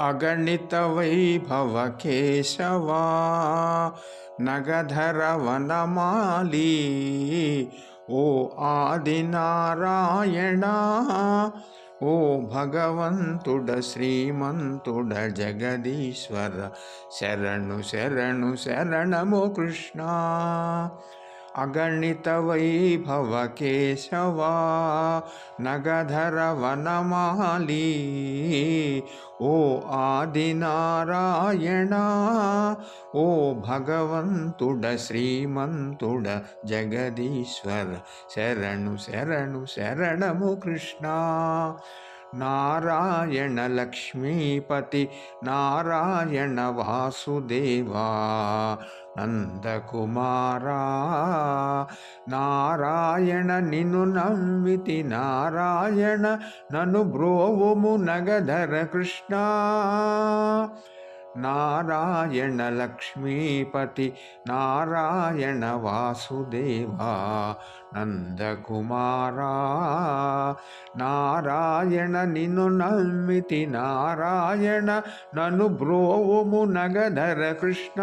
अगणितवैभवकेशवा नगधरवनमाली नगधर वनमाली ओ आदिनारायणा भगवन्तुड श्रीमन्तुड जगदीश्वर शरणु शरणु शरणमो कृष्णा। శరణు శరణము కృష్ణ అగణిత వైభవ కేశవా నగధర వనమాలి ఓ ఆదినారాయణ ఓ భగవంతుడ శ్రీమంతుడ జగదీశ్వర ನಂದಕುಮಾರ, ನಾರಾಯಣ ನಿನು ನಂಬಿತಿ. ನಾರಾಯಣ ನನು ಬ್ರೋವಮು ನಗಧರ ಕೃಷ್ಣ. ನಾರಾಯಣ ಲಕ್ಷ್ಮೀಪತಿ, ನಾರಾಯಣ ವಾಸುದೇವ. ನಂದಕುಮಾರ, ನಾರಾಯಣ ನಿನು ನಂಬಿತಿ. ನಾರಾಯಣ ನನು ಬ್ರೋವು ನಗಧರ ಕೃಷ್ಣ.